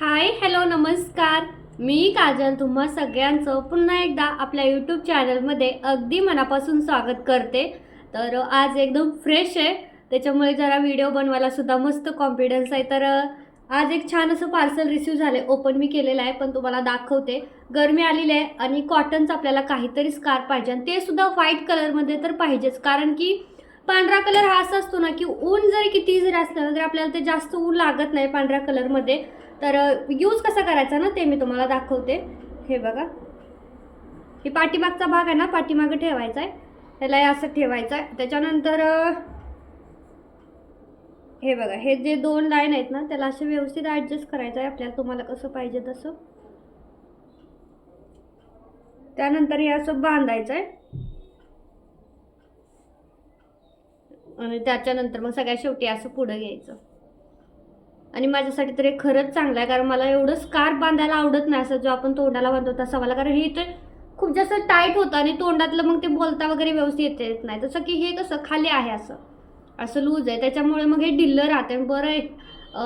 Hi hello नमस्कार. मी काजल तुम्हा सगळ्यांचं पुन्हा एकदा आपल्या यूट्यूब चॅनलमध्ये अगदी मनापासून स्वागत करते. तर आज एकदम फ्रेश आहे. त्याच्यामुळे जरा व्हिडिओ बनवायला सुद्धा मस्त कॉन्फिडन्स आहे. तर आज एक छान असं पार्सल रिसीव झालं ओपन मी केलेलं आहे पण तुम्हाला दाखवते. गरमी आलेली आहे आणि कॉटनचं आपल्याला काहीतरी स्कार्फ पाहिजे आणि ते सुद्धा व्हाईट कलरमध्ये तर पाहिजेच. कारण की पांढरा कलर हा असा असतो ना की ऊन जरी किती जरी असलं ना तरी आपल्याला ते जास्त ऊन लागत नाही पांढऱ्या कलरमध्ये तर यूज कसा करायचा ना ते मी तुम्हाला दाखवते. हे बघा. हे पाठीमागचा भाग आहे ना पाठीमागं ठेवायचा आहे त्याला हे असं ठेवायचं आहे त्याच्यानंतर हे बघा हे जे दोन लाईन आहेत ना त्याला असे व्यवस्थित ॲडजस्ट करायचं आहे आपल्याला तुम्हाला कसं पाहिजे तसं. त्यानंतर हे असं बांधायचं आहे आणि त्याच्यानंतर मग सगळ्या शेवटी असं पुढं घ्यायचं. आणि माझ्यासाठी तर हे खरंच चांगलं आहे कारण मला एवढं स्कार्फ बांधायला आवडत नाही असं जो आपण तोंडाला बांधतो तसा मला कारण हे तर खूप जास्त टाईट होतं आणि तोंडातलं मग ते बोलता वगैरे व्यवस्थित येत येत नाही. तसं की हे कसं खाली आहे असं असं लूज आहे. त्याच्यामुळे मग हे ढिल्लं राहते बरं आहे.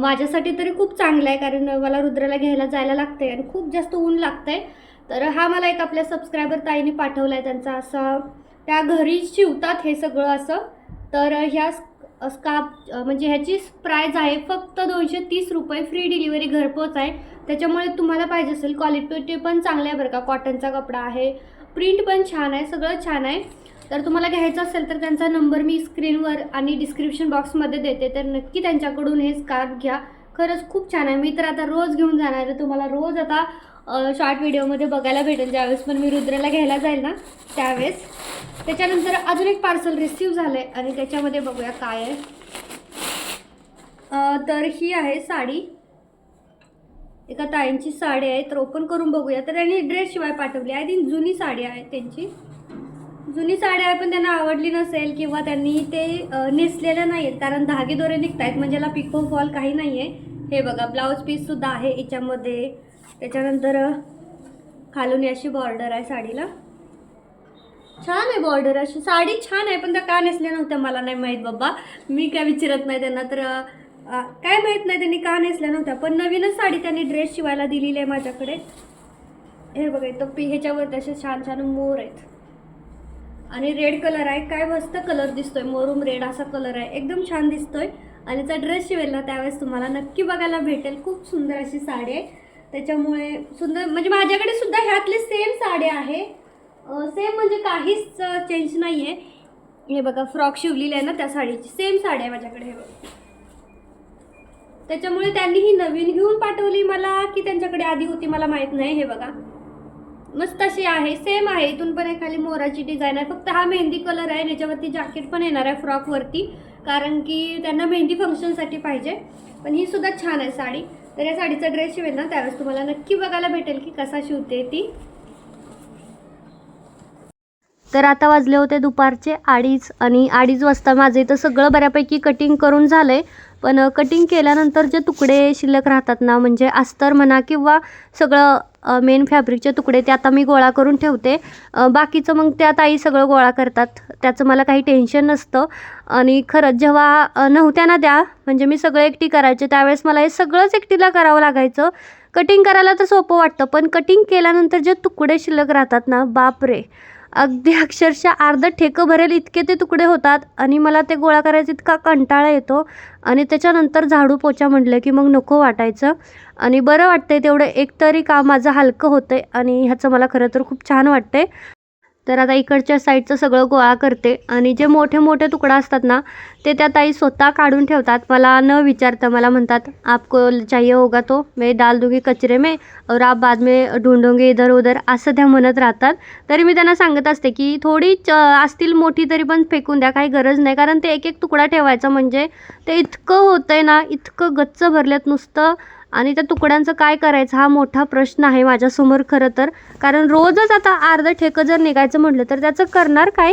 माझ्यासाठी तरी खूप चांगलं आहे कारण मला रुद्राला घ्यायला जायला लागतं आहे आणि खूप जास्त ऊन लागतं आहे तर हा मला एक आपल्या सबस्क्रायबर ताईने पाठवला आहे त्यांचा असं त्या घरी शिवतात हे सगळं असं. तर ह्या स्कार्फ म्हणजे ह्याची प्राईज आहे फक्त दोनशे तीस रुपये. फ्री डिलिव्हरी घरपोच आहे. त्याच्यामुळे तुम्हाला पाहिजे असेल क्वालिटी पण चांगली आहे बरं का. कॉटनचा कपडा आहे. प्रिंट पण छान आहे. सगळं छान आहे. तर तुम्हाला घ्यायचं असेल तर त्यांचा नंबर मी स्क्रीनवर आणि डिस्क्रिप्शन बॉक्समध्ये देते. तर नक्की त्यांच्याकडून हे स्कार्फ घ्या. खरंच खूप छान आहे. मी तर आता रोज घेऊन जाणार आहे. तुम्हाला रोज आता शॉर्ट व्हिडिओमध्ये बघायला भेटेल. ज्यावेळेस पण मी रुद्राला घ्यायला जाईल ना त्यावेळेस. त्याच्यानंतर अजून एक पार्सल रिसीव झालं आहे आणि त्याच्यामध्ये बघूया काय आहे. तर ही आहे साडी. एका ताईंची साडी आहे तर ओपन करून बघूया. तर त्यांनी ड्रेस शिवाय पाठवली. आहे ती जुनी साडी आहे त्यांची. जुनी साडी आहे पण त्यांना आवडली नसेल किंवा त्यांनी ते नेसलेल्या नाही आहेत कारण धागे दोरे निघत आहेत म्हणजे याला पिको फॉल काही नाही आहे हे बघा ब्लाऊज पीससुद्धा आहे याच्यामध्ये. त्याच्यानंतर खालून अशी बॉर्डर आहे साडीला. छान आहे बॉर्डर अशी साडी छान आहे पण त्या का नेसल्या नव्हत्या मला नाही माहीत बाबा. मी काय विचारत नाही त्यांना तर काय माहीत नाही त्यांनी का नेसल्या नव्हत्या पण नवीनच साडी त्यांनी ड्रेस शिवायला दिलेली आहे माझ्याकडे. हे बघा इथं पी ह्याच्यावर तसे छान छान मोर आहेत. आणि रेड कलर आहे काय मस्त कलर दिसतोय मोरूम रेड असा कलर आहे एकदम छान दिसतोय. आणि त्याचा ड्रेस शिवेल ना त्यावेळेस तुम्हाला नक्की बघायला भेटेल खूप सुंदर अशी साडी आहे. त्याच्यामुळे सुंदर म्हणजे माझ्याकडे सुद्धा ह्यातली सेम साडी आहे. सेम म्हणजे काहीच चेंज नाही आहे हे बघा फ्रॉक शिवलेली आहे ना त्या साडीची. सेम साडी आहे माझ्याकडे हे बघा. त्याच्यामुळे त्यांनी ही नवीन घेऊन पाठवली मला की त्यांच्याकडे आधी होती मला माहीत नाही हे बघा. मस्त अशी आहे सेम आहे. इथून पण एखादी मोराची डिझाईन आहे. फक्त हा मेहंदी कलर आहे याच्यावरती जॅकेट पण येणार आहे फ्रॉकवरती कारण की त्यांना मेहंदी फंक्शनसाठी पाहिजे. पण ही सुद्धा छान आहे साडी. तर या साडीचा ड्रेस शिवेल ना त्यावेळेस तुम्हाला नक्की बघायला भेटेल की कसा शिवते ती. तर आता वाजले होते दुपारचे अडीच आणि अडीच वाजता माझं इथं सगळं बऱ्यापैकी कटिंग करून झालं आहे पण कटिंग केल्यानंतर जे तुकडे शिल्लक राहतात ना म्हणजे अस्तर म्हणा किंवा सगळं मेन फॅब्रिकचे तुकडे ते आता मी गोळा करून ठेवते. बाकीचं मग त्या ताई सगळं गोळा करतात. त्याचं मला काही टेन्शन नसतं. आणि खरंच जेव्हा नव्हत्या ना द्या म्हणजे मी सगळं एकटी करायचे त्यावेळेस मला हे सगळंच एकटीला करावं लागायचं. कटिंग करायला तर सोपं वाटतं पण कटिंग केल्यानंतर जे तुकडे शिल्लक राहतात ना बापरे! अगदी अक्षरशः अर्धं ठेकं भरेल इतके ते तुकडे होतात. आणि मला ते गोळा करायचा इतका कंटाळा येतो. आणि त्याच्यानंतर झाडू पोचा म्हटलं की मग नको वाटायचं. आणि बरं वाटतंय तेवढं. एकतरी काम माझं हलकं होतं आहे आणि ह्याचं मला खरं तर खूप छान वाटतंय. तर आता इकडच्या साईडचं सगळं गोळा करते. आणि जे मोठे मोठे तुकडा असतात ना ते त्या ताई स्वतः काढून ठेवतात. मला न विचारता मला म्हणतात आपको चाहिए होगा तो? मैं डाल दूंगी कचरे में और आप बाद में ढूंढोंगे इधर उधर. असं त्या म्हणत राहतात. तरी मी त्यांना सांगत असते की थोडी च असतील मोठी तरी पण फेकून द्या काही गरज नाही. कारण ते एक एक तुकडा ठेवायचा म्हणजे ते इतकं होतं आहे ना इतकं गच्च भरलेत नुसतं आणि त्या तुकड्यांचं काय करायचं हा मोठा प्रश्न आहे माझ्यासमोर खरं तर. कारण रोजच आता अर्धं ठेकं जर निघायचं म्हटलं तर त्याचं करणार काय?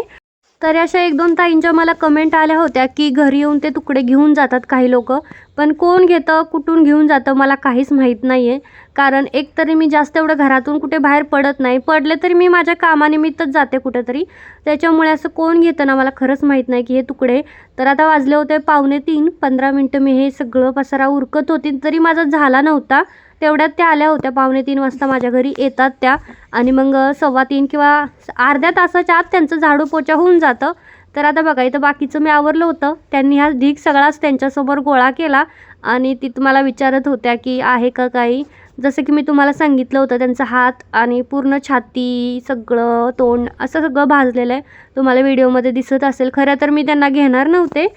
तर अशा एक दोन ताईंच्या मला कमेंट आल्या होत्या की घरी येऊन ते तुकडे घेऊन जातात काही लोक. पण कोण घेतं कुठून घेऊन जातं मला काहीच माहीत नाही आहे कारण एक तरी मी जास्त एवढं घरातून कुठे बाहेर पडत नाही. पडले तरी मी माझ्या कामानिमित्तच जाते कुठेतरी. त्याच्यामुळे असं कोण घेतं ना मला खरंच माहीत नाही की हे तुकडे. तर आता वाजले होते पावणे तीन पंधरा मिनटं मी हे सगळं पसारा उरकत होती. तरी माझा झाला नव्हता. तेवढ्यात त्या आल्या होत्या. पावणे तीन वाजता माझ्या घरी येतात त्या. आणि मग सव्वा तीन किंवा अर्ध्या तासाच्या आत त्यांचं झाडू पोचा होऊन जातं. तर आता बघा इथं बाकीचं मी आवरलं होतं. त्यांनी हा ढीग सगळाच त्यांच्यासमोर गोळा केला. आणि ती मला विचारत होत्या की आहे का काही? जसं की मी तुम्हाला सांगितलं होतं त्यांचा हात आणि पूर्ण छाती सगळं तोंड असं सगळं भाजलेलं आहे. तुम्हाला व्हिडिओमध्ये दिसत असेल. खरं तर मी त्यांना घेणार नव्हते.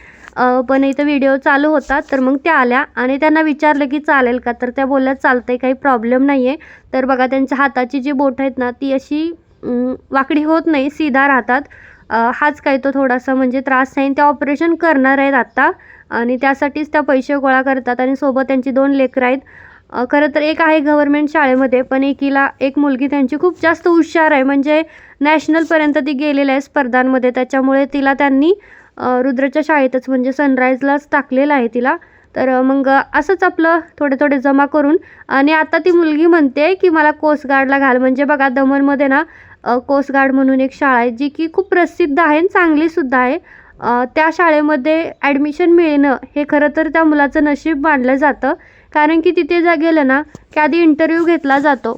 पण इथं व्हिडिओ चालू होता तर मग त्या आल्या आणि त्यांना विचारलं की चालेल का? तर त्या बोलल्या आहे काही प्रॉब्लेम नाही आहे तर बघा त्यांच्या हाताची जी बोट आहेत ना ती अशी वाकडी होत नाही सीधा राहतात. हाच काही तो थोडासा म्हणजे त्रास आहे. त्या ऑपरेशन करणार आहेत आत्ता आणि त्यासाठीच त्या पैसे गोळा करतात आणि सोबत त्यांची दोन लेकरं आहेत. खरं तर एक आहे गव्हर्मेंट शाळेमध्ये पण एकीला एक मुलगी त्यांची खूप जास्त हुशार आहे. म्हणजे नॅशनलपर्यंत ती गेलेली आहे स्पर्धांमध्ये. त्याच्यामुळे तिला त्यांनी रुद्रच्या शाळेतच म्हणजे सनराईजलाच टाकलेलं आहे तिला. तर मग असंच आपलं थोडे थोडे जमा करून आणि आता ती मुलगी म्हणते की मला कोस्ट गार्डला घाल. म्हणजे बघा दमनमध्ये ना अ, कोस्ट गार्ड म्हणून एक शाळा आहे जी की खूप प्रसिद्ध आहे आणि चांगलीसुद्धा आहे. त्या शाळेमध्ये ॲडमिशन मिळणं हे खरं तर त्या मुलाचं नशीब मानलं जातं. कारण की तिथे जा गेलं ना की आधी इंटरव्ह्यू घेतला जातो.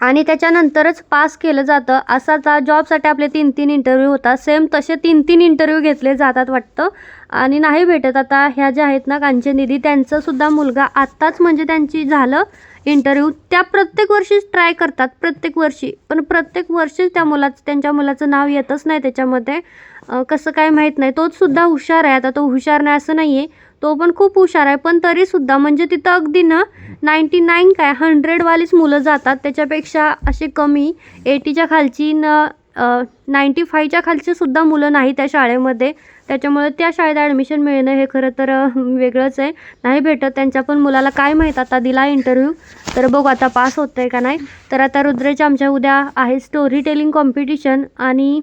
आणि त्याच्यानंतरच पास केलं जातं. असा आता जॉबसाठी आपले तीन तीन इंटरव्ह्यू होतात सेम तसे तीन तीन इंटरव्ह्यू घेतले जातात वाटतं. आणि नाही भेटत. आता ह्या ज्या आहेत ना कांचनदिदी त्यांचंसुद्धा मुलगा आत्ताच म्हणजे त्यांची झालं इंटरव्ह्यू त्या प्रत्येक वर्षीच ट्राय करतात. प्रत्येक वर्षी. पण प्रत्येक वर्षीच त्या मुलाचं त्यांच्या मुलाचं नाव येतच नाही त्याच्यामध्ये. कसं काय माहीत नाही. तोच सुद्धा हुशार आहे. आता तो हुशार नाही असं नाही आहे तो पण खूप हुशार आहे पण तरीसुद्धा म्हणजे तिथं अगदी ना नाईंटी नाईन काय हंड्रेडवालीच मुलं जातात. त्याच्यापेक्षा असे कमी एटीच्या खालची न नाईंटी फायच्या खालचीसुद्धा मुलं नाही त्या शाळेमध्ये. त्याच्यामुळे त्या शाळेत ॲडमिशन मिळणं हे खरं तर वेगळंच आहे. नाही भेटत त्यांच्या पण मुलाला काय माहीत आता दिला इंटरव्ह्यू तर बघू आता पास होतं आहे का नाही. तर आता रुद्रेच्या आमच्या उद्या आहे स्टोरी टेलिंग कॉम्पिटिशन आणि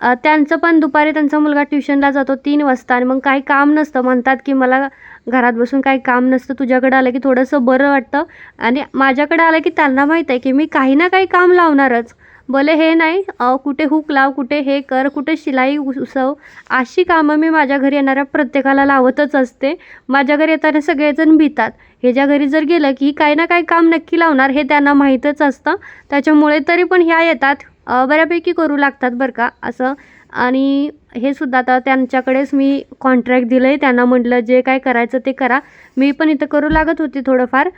त्यांचं पण दुपारी त्यांचा मुलगा ट्युशनला जातो तीन वाजता आणि मग काही काम नसतं. म्हणतात की मला घरात बसून काही काम नसतं. तुझ्याकडे आलं की थोडंसं बरं वाटतं. आणि माझ्याकडे आलं की त्यांना माहीत आहे की मी काही ना काही काम लावणारच. भले हे नाही कुठे हुक लाव कुठे हे कर कुठे शिलाई उसव अशी कामं मी माझ्या घरी येणाऱ्या प्रत्येकाला लावतच असते. माझ्या घरी येताना सगळेजण भितात. ह्याच्या घरी जर गेलं की काही ना काही काम नक्की लावणार हे त्यांना माहीतच असतं. त्याच्यामुळे तरी पण ह्या येतात. बऱ्यापैकी करू लागतात बरं का असं. आणि हे सुद्धा आता त्यांच्याकडेच मी कॉन्ट्रॅक्ट दिलं आहे त्यांना म्हटलं जे काय करायचं ते करा. मी पण इथं करू लागत होती थोडंफार.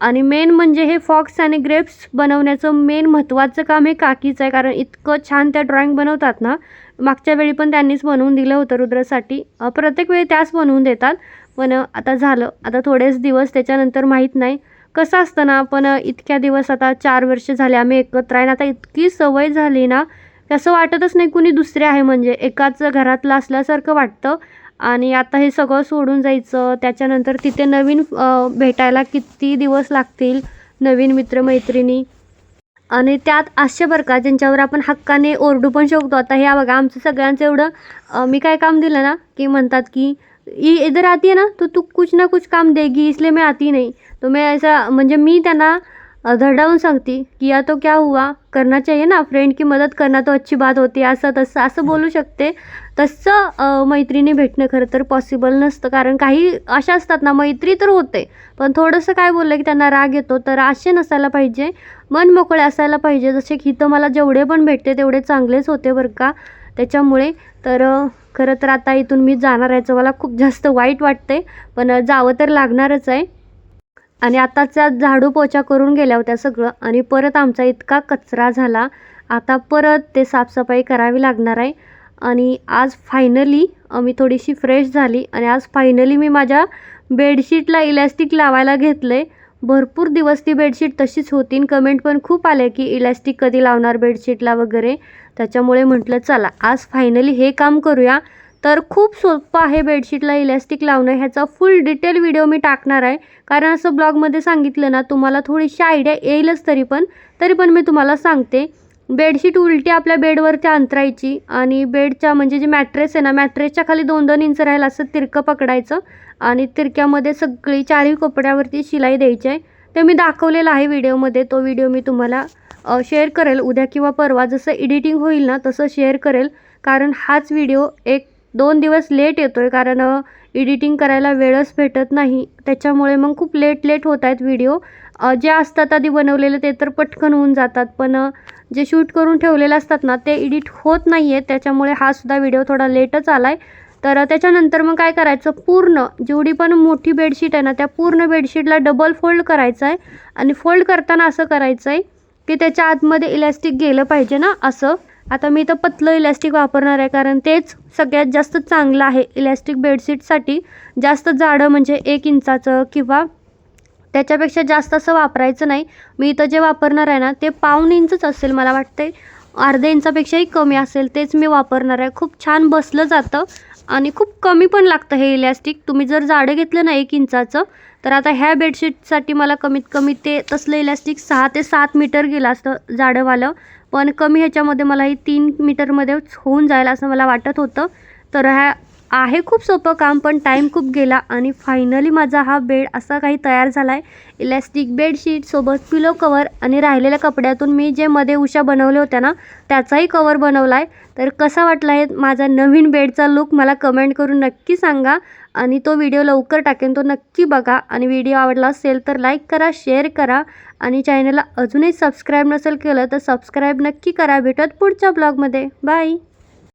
आणि मेन म्हणजे हे फॉक्स आणि ग्रेप्स बनवण्याचं मेन महत्त्वाचं काम हे काकीचं आहे कारण इतकं छान त्या ड्रॉइंग बनवतात ना. मागच्या वेळी पण त्यांनीच बनवून दिलं होतं रुद्रसाठी. प्रत्येक वेळी त्याच बनवून देतात. पण आता झालं. आता थोडेच दिवस त्याच्यानंतर माहीत नाही. कसं असतं ना पण इतक्या दिवस आता चार वर्ष झाले आम्ही एकत्र आहे ना आता इतकी सवय झाली ना असं वाटतच नाही कुणी दुसरे आहे. म्हणजे एकाच घरातलं असल्यासारखं वाटतं. आणि आता हे सगळं सोडून जायचं त्याच्यानंतर तिथे नवीन भेटायला किती दिवस लागतील नवीन मित्रमैत्रिणी. आणि त्यात असे बरं का ज्यांच्यावर आपण हक्काने ओरडू पण शकतो. आता हे बघा आमचं सगळ्यांचं एवढं मी काय काम दिलं ना की म्हणतात की इधर आती है ना तो तू कुछ ना कुछ काम देगी इसलिए मैं आती नाही. तो मैं ऐसा म्हणजे मी त्यांना धडावून सांगते की या तो क्या हुआ? करना चाहिए ना फ्रेंड की मदत करना तो अच्छी बात होती असं तसं असं बोलू शकते. तसं मैत्रिणी भेटणं खरं तर पॉसिबल नसतं कारण काही अशा असतात ना मैत्री तर होते पण थोडंसं काय बोललं की त्यांना राग येतो तर असे नसायला पाहिजे मन मोकळे असायला पाहिजे. जसे की इथं मला जेवढे पण भेटते तेवढे चांगलेच होते बरं का. त्याच्यामुळे तर खरं तर आता इथून मी जाणार याचं मला खूप जास्त वाईट वाटते पण जावं तर लागणारच आहे. आणि आताच्या झाडू पोछा करून गेल्या होत्या सगळं. आणि परत आमचा इतका कचरा झाला. आता परत ते साफसफाई करावी लागणार आहे. आणि आज फायनली मी थोडीशी फ्रेश झाली. आणि आज फायनली मी माझ्या बेडशीटला इलॅस्टिक लावायला घेतलं आहे भरपूर दिवस ती बेडशीट तशीच होती. कमेंट पण खूप आले की इलॅस्टिक कधी लावणार बेडशीटला वगैरे. त्याच्यामुळे म्हटलं चला आज फायनली हे काम करूया. तर खूप सोपं आहे बेडशीटला इलॅस्टिक लावणं. ह्याचा फुल डिटेल व्हिडिओ मी टाकणार आहे. कारण असं ब्लॉगमध्ये सांगितलं ना तुम्हाला थोडीशी आयडिया येईलच तरी पण. तरी पण मी तुम्हाला सांगते. बेडशीट उलटी आपल्या बेडवरती अंतरायची आणि बेडच्या म्हणजे जे मॅट्रेस आहे ना मॅट्रेसच्या खाली दोन दोन इंच राहील असं तिरकं पकडायचं. आणि तिरक्यामध्ये सगळी चारही कपड्यावरती शिलाई द्यायची आहे. ते मी दाखवलेलं आहे व्हिडिओमध्ये तो व्हिडिओ मी तुम्हाला शेअर करेल. उद्या किंवा परवा जसं एडिटिंग होईल ना तसं शेअर करेल. कारण हाच व्हिडिओ एक दोन दिवस लेट येतो आहे कारण एडिटिंग करायला वेळच भेटत नाही. त्याच्यामुळे मग खूप लेट लेट होत आहेत व्हिडिओ जे असतात आधी बनवलेले ते तर पटकन होऊन जातात. पण जे शूट करून ठेवलेले असतात ना ते एडिट होत नाही आहेत त्याच्यामुळे हा सुद्धा व्हिडिओ थोडा लेटच आला आहे तर त्याच्यानंतर मग काय करायचं? पूर्ण जेवढी पण मोठी बेडशीट आहे ना त्या पूर्ण बेडशीटला डबल फोल्ड करायचं आहे आणि फोल्ड करताना असं करायचं आहे की त्याच्या आतमध्ये इलॅस्टिक गेलं पाहिजे ना असं. आता मी तर पतलं इलॅस्टिक वापरणार आहे कारण तेच सगळ्यात जास्त चांगलं आहे. इलॅस्टिक बेडशीटसाठी जास्त जाडं म्हणजे एक इंचाचं किंवा त्याच्यापेक्षा जास्त असं वापरायचं नाही. मी इथं जे वापरणार आहे ना ते पाऊण इंचच असेल मला वाटते अर्ध्या इंचापेक्षाही कमी असेल तेच मी वापरणार आहे. खूप छान बसलं जातं. आणि खूप कमी पण लागतं हे इलॅस्टिक तुम्ही जर जाडं घेतलं ना एक इंचाचं तर आता ह्या बेडशीटसाठी मला कमीत कमी ते तसलं इलॅस्टिक सहा ते सात मीटर गेलं असतं जाडंवालं पण कमी ह्याच्यामध्ये मला हे तीन मीटरमध्येच होऊन जाईल असं मला वाटत होतं. तर ह्या आहे खूप सोपं काम पण टाईम खूप गेला आणि फायनली माझा हा बेड असा काही तयार झाला आहे इलॅस्टिक बेडशीट सोबत पिलो कवर आणि राहिलेल्या कपड्यातून मी जे मध्ये उशा बनवल्या होत्या ना त्याचाही कवर बनवला आहे तर कसा वाटला आहे माझा नवीन बेडचा लुक मला कमेंट करून नक्की सांगा आणि तो व्हिडिओ लवकर टाकेन तो नक्की बघा. आणि व्हिडिओ आवडला असेल तर लाईक करा शेअर करा आणि चॅनलला अजूनही सबस्क्राईब नसेल केलं तर सबस्क्राईब नक्की करा. भेटत पुढच्या ब्लॉगमध्ये बाय